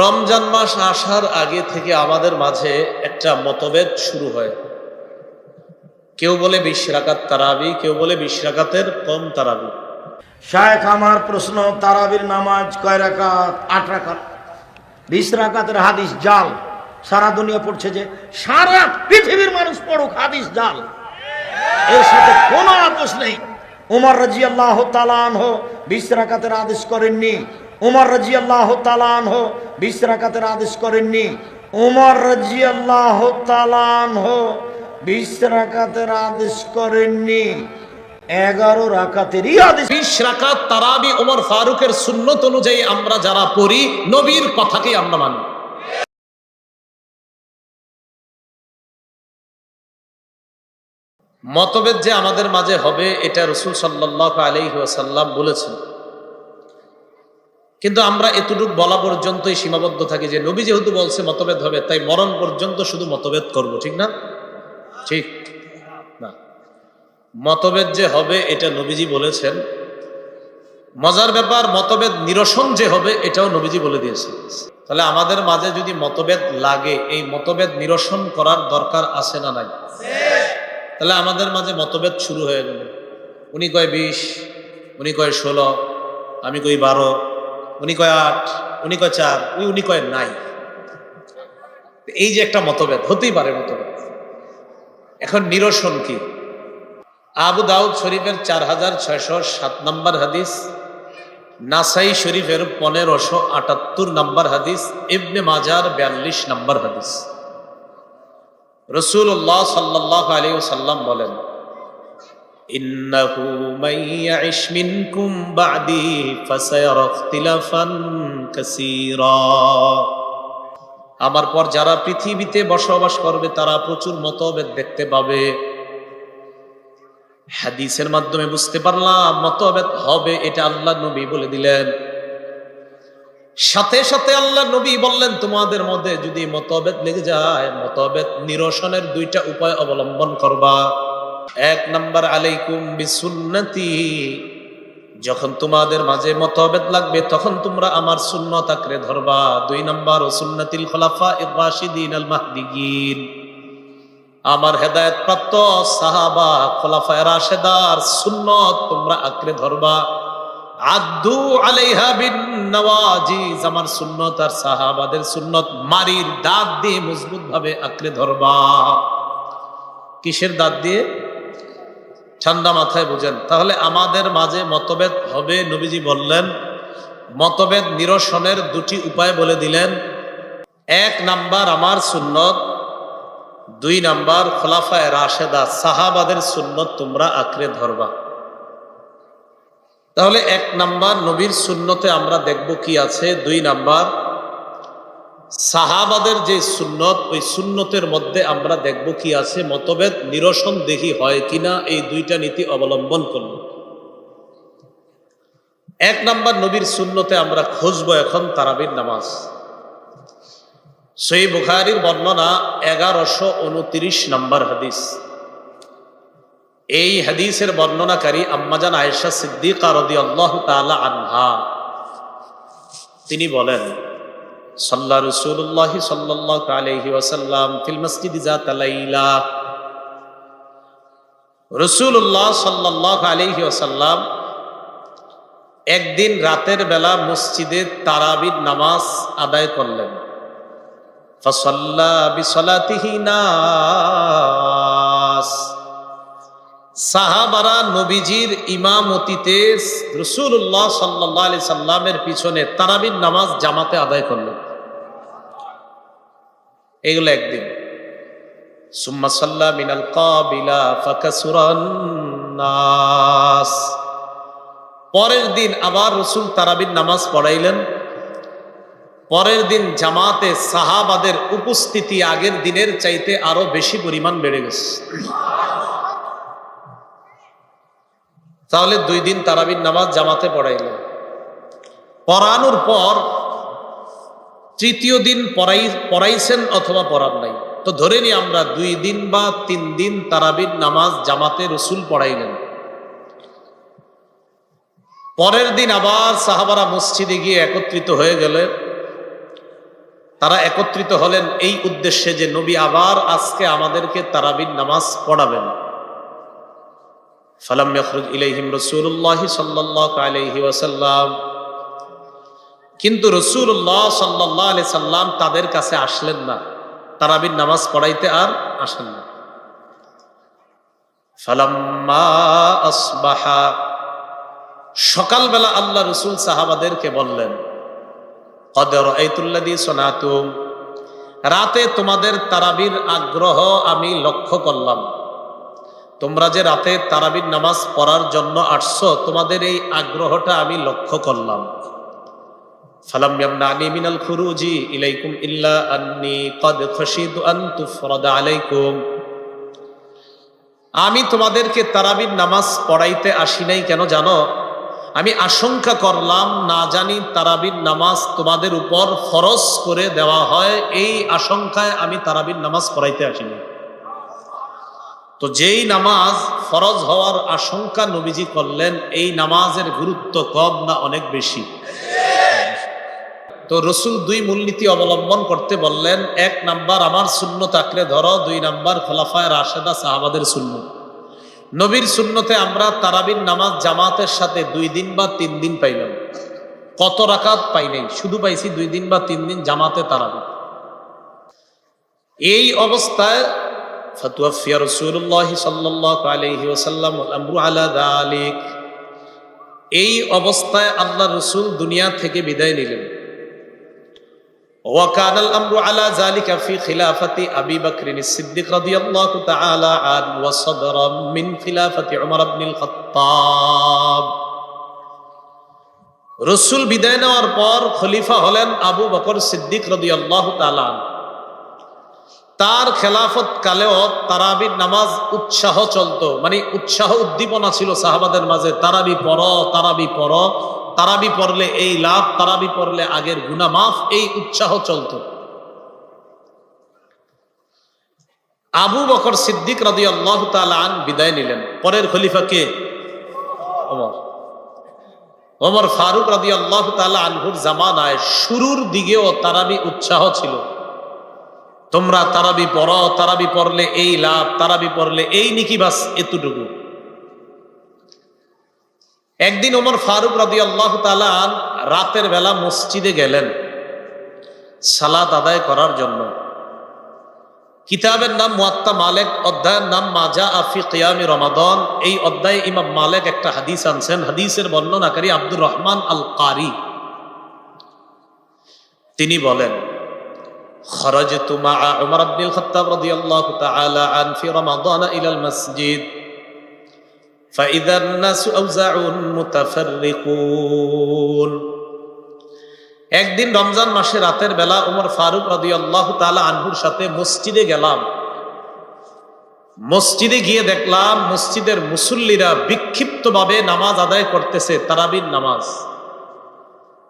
রমজান মাস আসার আগে থেকে আমাদের মাঝে একটা মতভেদ শুরু হয়। কেউ বলে বিশ রাকাত তারাবি, কেউ বলে বিশ রাকাতের কম তারাবি। শায়েখ, আমার প্রশ্ন, তারাবির নামাজ কয় রাকাত? আট রাকাত। বিশ রাকাতের হাদিস জাল। সারা দুনিয়া পড়ছে যে সারা পৃথিবীর মানুষ পড়ুক হাদিস জাল। এর সাথে কোনো আপোষ নেই। উমর রাজি আল্লাহ তালান হো রাকাতের আদেশ করেননি। উমর রাজি আল্লাহ তালান হো বিশ রাকাতের আদেশ করেননি। উমর রাজি আল্লাহ তালান হো বিশ রাকাতের আদেশ করেননি। এগারো রাকাতেরই আদেশ। বিশ রাকাত তারাবি ওমর ফারুকের সুন্নত অনুযায়ী আমরা যারা পড়ি, নবীর কথাকেই আমরা মানি। মতভেদ যে আমাদের মাঝে হবে, এটা রসুল সাল্লাহ আলহিহাসাল্লাম বলেছেন। কিন্তু আমরা এতটুকু বলা পর্যন্তই সীমাবদ্ধ থাকি যে নবী যেহেতু বলছে মতভেদ হবে, তাই মরণ পর্যন্ত শুধু মতভেদ করব, ঠিক না? ঠিক। না। মতভেদ যে হবে, এটা নবীজি বলেছেন। মজার ব্যাপার, মতভেদ নিরসন যে হবে, এটাও নবীজি বলে দিয়েছে তাহলে আমাদের মাঝে যদি মতভেদ লাগে, এই মতভেদ নিরসন করার দরকার আছে না নাই? তাহলে আমাদের মাঝে মতভেদ শুরু হয়ে গেল। উনি কয় বিশ, উনি কয় ষোলো, আমি কই বারো উনি কয় আট, উনি কয় চার, উনি উনি কয় নাই। এই যে একটা মতভেদ, হতেই পারে মতভেদ। এখন নিরসন কি? আবু দাউদ শরীফের চার হাজার ছয়শো সাত নম্বর হাদিস, নাসাই শরীফের পনেরোশো আটাত্তর নম্বর হাদিস, ইবনে মাজার বিয়াল্লিশ নম্বর হাদিস। রসুল্লাহ সাল্লাহ আলী সাল্লাম বলেন ইন্নাহু মান ইয়াইশ মিনকুম বাদি ফাসায়ারা ইখতিলাফান কাসীরা। আমার পর যারা পৃথিবীতে বসবাস করবে, তারা প্রচুর মতভেদ দেখতে পাবে। হাদিসের মাধ্যমে বুঝতে পারলাম, মতভেদ হবে, এটা আল্লাহ নবী বলে দিলেন। সাথে সাথে আল্লাহ নবী বললেন, তোমাদের মধ্যে যদি মতভেদ লেগে যায়, মতভেদ নিরসনের দুইটা উপায় অবলম্বন করবা। এক নাম্বার আলাইকুম বিসুন্নতি। যখন তোমাদের মাঝে মতভেদ লাগবে, তখন তোমরা আমার সুন্নত আঁকড়ে ধরবা। দুই নাম্বার, ও সুন্নতিল খলাফা ইরাশিদিন আল মাহদিগিন। আমার হেদায়ত প্রাপ্ত সাহাবা, খোলাফায় রাশেদার সুন্নত তোমরা আঁকড়ে ধরবা। আদু আলাইহা বিন নওয়াজিজ, আমার সুন্নত আর সাহাবাদের সুন্নত মারির দাঁত দিয়ে মজবুত ভাবে আঁকড়ে ধরবা। কিসের দাঁত দিয়ে? ঠান্ডা মাথায় বুঝেন। তাহলে আমাদের মাঝে মতভেদ হবে, নবীজি বললেন। মতভেদ নিরসনের দুটি উপায় বলে দিলেন। এক নাম্বার আমার সুন্নত, দুই নাম্বার খোলাফায় রাশেদা, সাহাবাদের সুন্নত তোমরা আঁকড়ে ধরবা। তাহলে এক নাম্বার নবীর সুন্নতে আমরা দেখব কি আছে, দুই নাম্বার সাহাবাদের যে সুন্নত, ওই সুন্নতের মধ্যে আমরা দেখব কি আছে, মতভেদ, নিরসন দেখি হয় কিনা এই দুইটা নীতি অবলম্বন করব। এক নাম্বার নবীর সুন্নতে আমরা খুঁজবো এখন তারাবির নামাজ। সেই বুখারির বর্ণনা এগারোশো উনত্রিশ নম্বর হাদিস। এই হাদিসের বর্ণনাকারী আম্মাজান আয়েশা সিদ্দিকা রদি আল্লাহ তালা আনহা। তিনি বলেন সাল্লা রসুল্লাহ সাল্লাহ আলহি ওয়াসাল্লাম ফিল মসজিদ জাতালাইলা রসুল্লাহ সাল্লাহ আলহি ওয়াসাল্লাম একদিন রাতের বেলা মসজিদে তারাবির নামাজ আদায় করলেন। ফসল্লা বিসলাতিহি সাহাবারা নবীজির ইমামতিতে রসুল্লাহ সাল্লাহ আলি সাল্লামের পিছনে তারাবির নামাজ জামাতে আদায় করলেন এগুলো একদিন। সুম্মা সাল্লা মিনাল কাবিলা নাস। পরের দিন আবার রসুল তারাবির নামাজ পড়াইলেন। পরের দিন জামাতে সাহাবাদের উপস্থিতি আগের দিনের চাইতে আরও বেশি পরিমাণ বেড়ে গেছে। তাহলে দুই দিন তারাবির নামাজ জামাতে পড়াইলেন পড়ানোর পর তৃতীয় দিন পড়াই, পড়াইছেন অথবা পড়ার নাই। তো ধরে নি আমরা দুই দিন বা তিন দিন তারাবির নামাজ জামাতে রসুল পড়াইলেন। পরের দিন আবার সাহাবারা মসজিদে গিয়ে একত্রিত হয়ে গেলে তারা একত্রিত হলেন এই উদ্দেশ্যে যে নবী আবার আজকে আমাদেরকে তারাবির নামাজ পড়াবেন। ফালাম ইয়াখরুজ ইলাইহিম রাসূলুল্লাহ সাল্লাল্লাহু আলাইহি ওয়াসাল্লাম। কিন্তু রাসূলুল্লাহ সাল্লাল্লাহু আলাইহি সাল্লাম তাদের কাছে আসলেন না। তারাবির নামাজ পড়াইতে আর আসেন না। সকালবেলা আল্লাহ রসুল সাহাবাদেরকে বললেন রাতে তোমাদের তারাবির আগ্রহ আমি লক্ষ্য করলাম। তোমরা যে রাতে তারাবির নামাজ পড়ার জন্য আসছো, তোমাদের এই আগ্রহটা আমি লক্ষ্য করলাম। আমি তোমাদেরকে তারাবির নামাজ পড়াইতে আসি নাই কেন জানো? আমি আশঙ্কা করলাম, না জানি তারাবির নামাজ তোমাদের উপর ফরজ করে দেওয়া হয়, এই আশঙ্কায় আমি তারাবির নামাজ পড়াইতে আসিনি তো যেই নামাজ ফরজ হওয়ার আশঙ্কা নবীজি করলেন, এই নামাজের গুরুত্ব কম না অনেক বেশি? তো রসুল দুই মূলনীতি অবলম্বন করতে বললেন, এক নাম্বার আমার শূন্য তাকলে ধরো, দুই নাম্বার খোলাফায় রাশেদা সাহাবাদের শূন্য নবীর শূন্যতে আমরা তারাবির নামাজ জামাতের সাথে দুই দিন বা তিন দিন পাইলাম। কত রাকাত পাই নাই, শুধু পাইছি দুই দিন বা তিন দিন জামাতে তারাবি। এই অবস্থায় ফতুয়াফিয়া রসুল্লাহ সাল্লাহ আলহি ওসাল্লাম আমরু আলা দালিক এই অবস্থায় আল্লাহ রসুল দুনিয়া থেকে বিদায় নিলেন وكان الأمر على ذلك في خلافة أبي بكر الصديق رضي الله تعالى عنه وصدرا من خلافة عمر بن الخطاب রসুল বিদায় নেওয়ার পর খলিফা হলেন আবু বকর সিদ্দিক রদি আল্লাহ তার খেলাফত কালেও তারাবির নামাজ উৎসাহ চলতো। মানে উৎসাহ উদ্দীপনা ছিল সাহাবাদের মাঝে, তারাবি পর তারাবি পর তারাবি পড়লে এই লাভ, তারাবি পড়লে আগের গুনা মাফ, এই উৎসাহ চলত। আবু বকর সিদ্দিক রাদি আল্লাহ আন বিদায় নিলেন। পরের খলিফা কে? ওমর। ওমর ফারুক রাদি আল্লাহ আনহুর জামানায় শুরুর দিকেও তারাবি উৎসাহ ছিল। তোমরা তারাবি পড়ো, তারাবি পড়লে এই লাভ, তারাবি পড়লে এই নিকি বাস, এতটুকু। একদিন ওমর ফারুক রাদি আল্লাহ তালান রাতের বেলা মসজিদে গেলেন সালাত আদায় করার জন্য। কিতাবের নাম মুয়াত্তা মালেক, অধ্যায়ের নাম মাজা আফি কিয়ামি রমাদন। এই অধ্যায়ে ইমাম মালেক একটা হাদিস আনছেন, হাদিসের বর্ণনাকারী আব্দুর রহমান আল কারি তিনি বলেন خرجت مع عمر بن الخطاب رضي الله تعالى عنه في رمضان إلى المسجد فإذا الناس أوزع متفرقون একদিন রমজান মাসে রাতের বেলা উমর ফারুক রাদি আল্লাহ তালা আনহুর সাথে মসজিদে গেলাম মসজিদে গিয়ে দেখলাম মসজিদের মুসল্লিরা বিক্ষিপ্তভাবে নামাজ আদায় করতেছে তারাবির নামাজ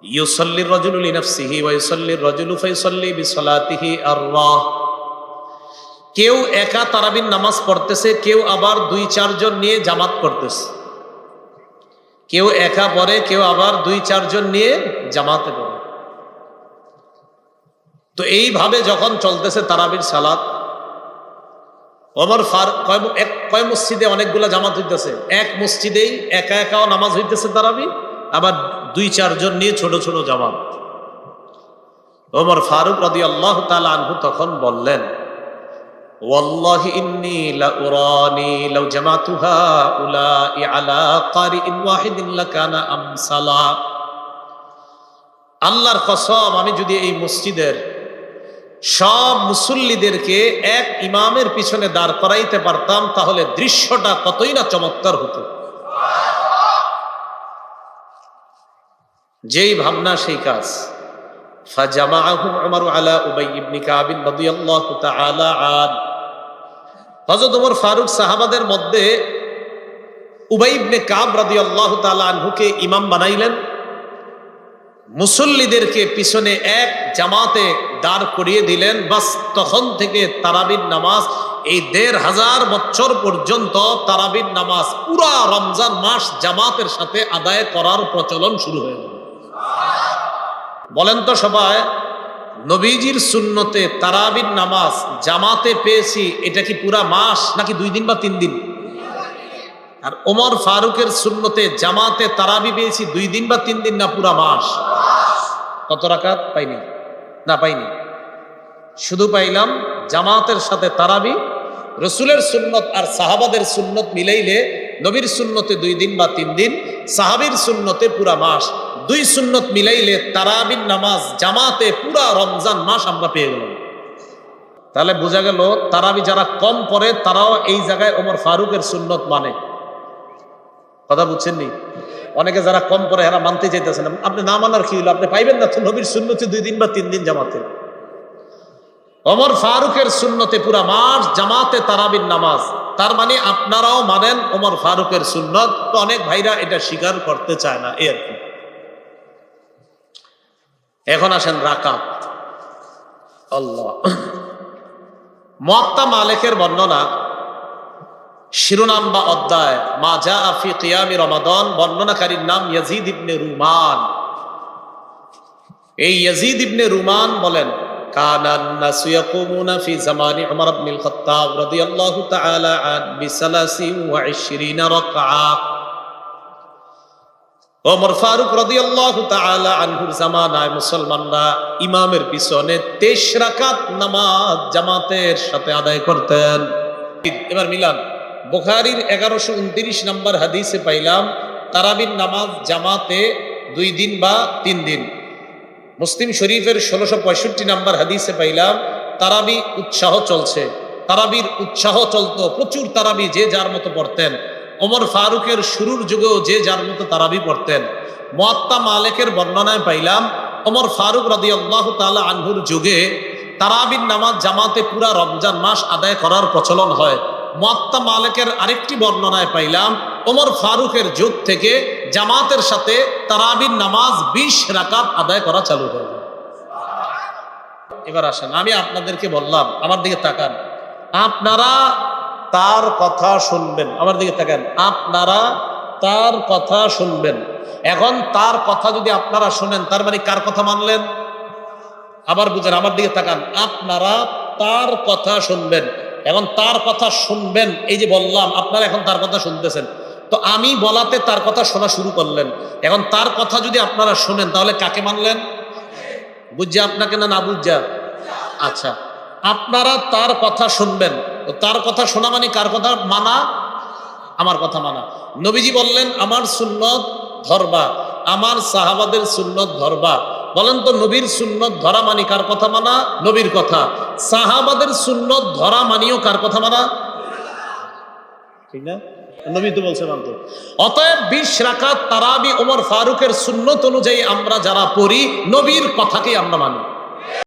ইউসল্লির রজুল ইনাফসিহি ওয়া ইউসল্লির রজুল ফাইসল্লি বিসলাতিহি আর কেউ একা তারাবির নামাজ পড়তেছে, কেউ আবার দুই, চারজন নিয়ে জামাত করতেছে। কেউ একা পড়ে, কেউ আবার দুই, চারজন নিয়ে জামাতে পড়ে। তো এইভাবে যখন চলতেছে তারাবির সালাত, ওমর ফার এক, কয় মসজিদে অনেকগুলা জামাত হইতেছে। এক মসজিদেই একা একাও নামাজ হইতেছে তারাবি। আবার দুই চারজন নিয়ে ছোট ছোট জামাত ওমর ফারুক রদি আল্লাহ তালা আনহু তখন বললেন والله إني لأراني لو جمعت هؤلاء على قارئ واحد لكان أمثلا আল্লাহর কসম আমি যদি এই মসজিদের সব মুসল্লিদেরকে এক ইমামের পিছনে দাঁড় করাইতে পারতাম তাহলে দৃশ্যটা কতই না চমৎকার হতো যেই ভাবনা, সেই কাজ। ফাজামাহু আমার আলা উবাই ইবনি কাবিন রাদিয়াল্লাহু তাআলা আন। ফারুক সাহাবাদের মধ্যে উবাই ইবনে কাব রাদিয়াল্লাহু তাআলা আনহুকে ইমাম বানাইলেন। মুসল্লিদেরকে পিছনে এক জামাতে দাঁড় করিয়ে দিলেন। বাস, তখন থেকে তারাবিন নামাজ, এই দেড় হাজার বছর পর্যন্ত তারাবিন নামাজ পুরা রমজান মাস জামাতের সাথে আদায় করার প্রচলন শুরু হয়ে গেল। বলেন তো সবাই, নবীজির সুন্নতে তারাবির নামাজ জামাতে পেয়েছি, এটা কি পুরা মাস নাকি দুই দিন বা তিন দিন? আর ওমর ফারুকের সুন্নতে জামাতে তারাবি পেয়েছি দুই দিন বা তিন দিন না পুরা মাস? কত রাকাত? পাইনি। না, পাইনি। শুধু পাইলাম জামাতের সাথে তারাবি, রসুলের সুন্নত আর সাহাবাদের সুন্নত মিলাইলে নবীর সুন্নতে দুই দিন বা তিন দিন, সাহাবির সুন্নতে পুরা মাস। দুই সুন্নত মিলাইলে তারাবির নামাজ, জামাতে পুরা রমজান মাস আমরা পেয়ে গেলাম। তাহলে বোঝা গেল, তারাবি যারা কম পড়ে, তারাও এই জায়গায় ওমর ফারুকের সুন্নত মানে। কথা বুঝছেন নি? অনেকে যারা কম পড়ে, এরা মানতে চাইতেছেন আপনি না মানার কি হলো? আপনি পাইবেন না তো নবীর সুন্নতে দুই দিন বা তিন দিন জামাতে। অমর ফারুকের সুন্নতে পুরা মাস, জামাতে তারাবির নামাজ। তার মানে আপনারাও মানেন ওমর ফারুকের সুন্নত, তো অনেক ভাইরা এটা স্বীকার করতে চায় না, এই আর কি। এখন আসেন রাকাত। আল্লাহ। মত্তা মালিকের বর্ণনা, শিরোনাম বা অধ্যায়, মা যা আফি কিয়ামি রমাদন, বর্ণনাকারীর নাম ইয়াজিদ ইবনে রুমান। এই ইয়াজিদ ইবনে রুমান বলেন كان الناس يقومون في زمان عمر بن الخطاب رضي الله تعالى عنه بثلاث وعشرين ركعة ওমর ফারুক রাদিয়াল্লাহু তাআলা আনহুর জামানায় মুসলমানরা ইমামের পিছনে 23 রাকাত নামাজ জামাতের সাথে আদায় করতেন এবার মিলান বুখারীর 1129 নম্বর হাদিসে পাইলাম তারাবির নামাজ জামাতে দুই দিন বা তিন দিন মুসলিম শরীফের ষোলোশো পঁয়ষট্টি নাম্বার হাদিসে পাইলাম, তারাবি উৎসাহ চলছে। তারাবির উৎসাহ চলত, প্রচুর তারাবি যে যার মতো পড়তেন। ওমর ফারুকের শুরুর যুগেও যে যার মতো তারাবি পড়তেন। মোয়াত্তা মালেকের বর্ণনায় পাইলাম, ওমর ফারুক রাদি আল্লাহ তালা আনহুর যুগে তারাবির নামাজ জামাতে পুরা রমজান মাস আদায় করার প্রচলন হয়। মোয়াত্তা মালেকের আরেকটি বর্ণনায় পাইলাম ওমর ফারুকের যুগ থেকে জামাতের সাথে তারাবির নামাজ বিশ রাকাত আদায় করা চালু যায় এবার আসেন, আমি আপনাদেরকে বললাম, আমার দিকে তাকান। আপনারা তার কথা শুনবেন। আমার দিকে তাকান। আপনারা তার কথা শুনবেন। এখন তার কথা যদি আপনারা শুনেন, তার মানে কার কথা মানলেন? আবার বুঝেন, আমার দিকে তাকান। আপনারা তার কথা শুনবেন। এখন তার কথা শুনবেন, এই যে বললাম, আপনারা এখন তার কথা শুনতেছেন। তো আমি বলাতে তার কথা শোনা শুরু করলেন। এখন তার কথা যদি আপনারা শোনেন, তাহলে কাকে মানলেন? বুঝছে আপনাকে না না বুঝা আচ্ছা আপনারা তার কথা শুনবেন। তার কথা শোনা মানে কার কথা? মানা? আমার কথা মানা। নবীজি বললেন, আমার সুন্নত ধরবা। আমার সাহাবাদের সুন্নত ধরবা। বলেন তো, নবীর সুন্নত ধরা মানি কার কথা মানা? নবীর কথা। সাহাবাদের সুন্নত ধরা মানিও কার কথা মানা? ঠিক না? নবী তো বলছে মানত অতএব বিশ রাকাত তারাবি ওমর ফারুকের সুন্নত অনুযায়ী আমরা যারা পড়ি, নবীর কথাকেই আমরা মানি।